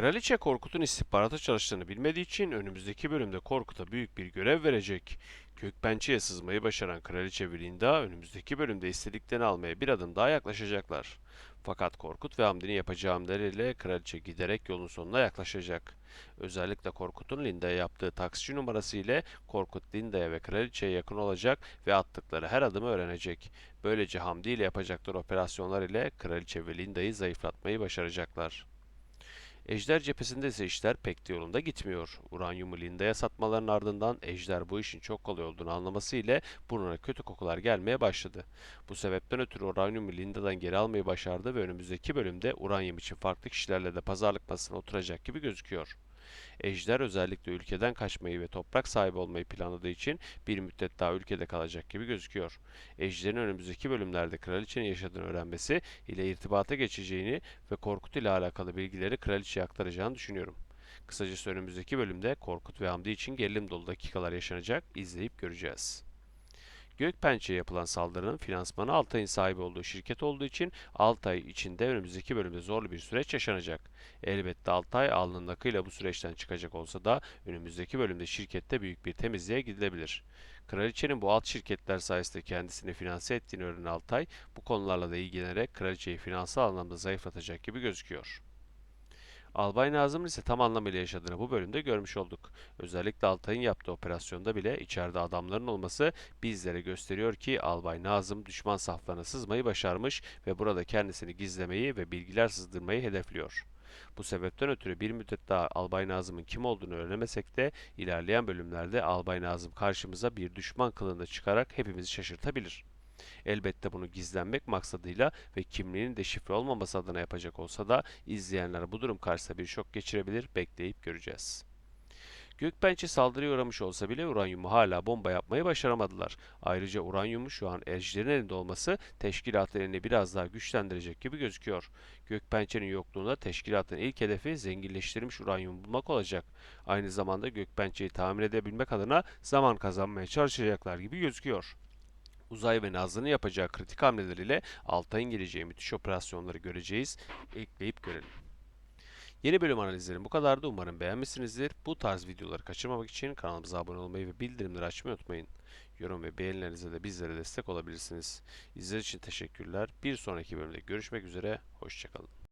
Kraliçe Korkut'un istihbarata çalıştığını bilmediği için önümüzdeki bölümde Korkut'a büyük bir görev verecek. Gökpençe'ye sızmayı başaran Kraliçe ve Linda önümüzdeki bölümde istediklerini almaya bir adım daha yaklaşacaklar. Fakat Korkut ve Hamdi'nin yapacağı hamleleriyle Kraliçe giderek yolun sonuna yaklaşacak. Özellikle Korkut'un Linda'ya yaptığı taksici numarası ile Korkut Linda'ya ve Kraliçe'ye yakın olacak ve attıkları her adımı öğrenecek. Böylece Hamdi ile yapacakları operasyonlar ile Kraliçe ve Linda'yı zayıflatmayı başaracaklar. Ejder cephesinde ise işler pek de yolunda gitmiyor. Uranyumu Linda'ya satmaların ardından Ejder bu işin çok kolay olduğunu anlaması ile burnuna kötü kokular gelmeye başladı. Bu sebepten ötürü uranyumu Linda'dan geri almayı başardı ve önümüzdeki bölümde uranyum için farklı kişilerle de pazarlık masasına oturacak gibi gözüküyor. Ejder özellikle ülkeden kaçmayı ve toprak sahibi olmayı planladığı için bir müddet daha ülkede kalacak gibi gözüküyor. Ejder'in önümüzdeki bölümlerde kraliçenin yaşadığını öğrenmesi ile irtibata geçeceğini ve Korkut ile alakalı bilgileri kraliçeye aktaracağını düşünüyorum. Kısacası önümüzdeki bölümde Korkut ve Hamdi için gerilim dolu dakikalar yaşanacak, izleyip göreceğiz. Gökpençe'ye yapılan saldırının finansmanı Altay'ın sahibi olduğu şirket olduğu için Altay içinde önümüzdeki bölümde zorlu bir süreç yaşanacak. Elbette Altay alnının akıyla bu süreçten çıkacak olsa da önümüzdeki bölümde şirkette büyük bir temizliğe gidilebilir. Kraliçenin bu alt şirketler sayesinde kendisini finanse ettiğini öğrenen Altay, bu konularla da ilgilenerek kraliçeyi finansal anlamda zayıflatacak gibi gözüküyor. Albay Nazım'ın ise tam anlamıyla yaşadığını bu bölümde görmüş olduk. Özellikle Altay'ın yaptığı operasyonda bile içeride adamların olması bizlere gösteriyor ki Albay Nazım düşman saflarına sızmayı başarmış ve burada kendisini gizlemeyi ve bilgiler sızdırmayı hedefliyor. Bu sebepten ötürü bir müddet daha Albay Nazım'ın kim olduğunu öğrenemesek de ilerleyen bölümlerde Albay Nazım karşımıza bir düşman kılığında çıkarak hepimizi şaşırtabilir. Elbette bunu gizlenmek maksadıyla ve kimliğinin deşifre olmaması adına yapacak olsa da izleyenler bu durum karşısında bir şok geçirebilir, bekleyip göreceğiz. Gökbençe saldırıya uğramış olsa bile uranyumu hala bomba yapmayı başaramadılar. Ayrıca uranyumu şu an Ejder'in elinde olması teşkilatın elini biraz daha güçlendirecek gibi gözüküyor. Gökpençe'nin yokluğunda teşkilatın ilk hedefi zenginleştirilmiş uranyum bulmak olacak. Aynı zamanda Gökpençe'yi tamir edebilmek adına zaman kazanmaya çalışacaklar gibi gözüküyor. Uzay ve Nazlı'nın yapacağı kritik hamleleriyle Altay'ın geleceği müthiş operasyonları göreceğiz. Ekleyip görelim. Yeni bölüm analizlerim bu kadardı. Umarım beğenmişsinizdir. Bu tarz videoları kaçırmamak için kanalımıza abone olmayı ve bildirimleri açmayı unutmayın. Yorum ve beğenilerinize de bizlere destek olabilirsiniz. İzlediğiniz için teşekkürler. Bir sonraki bölümde görüşmek üzere. Hoşçakalın.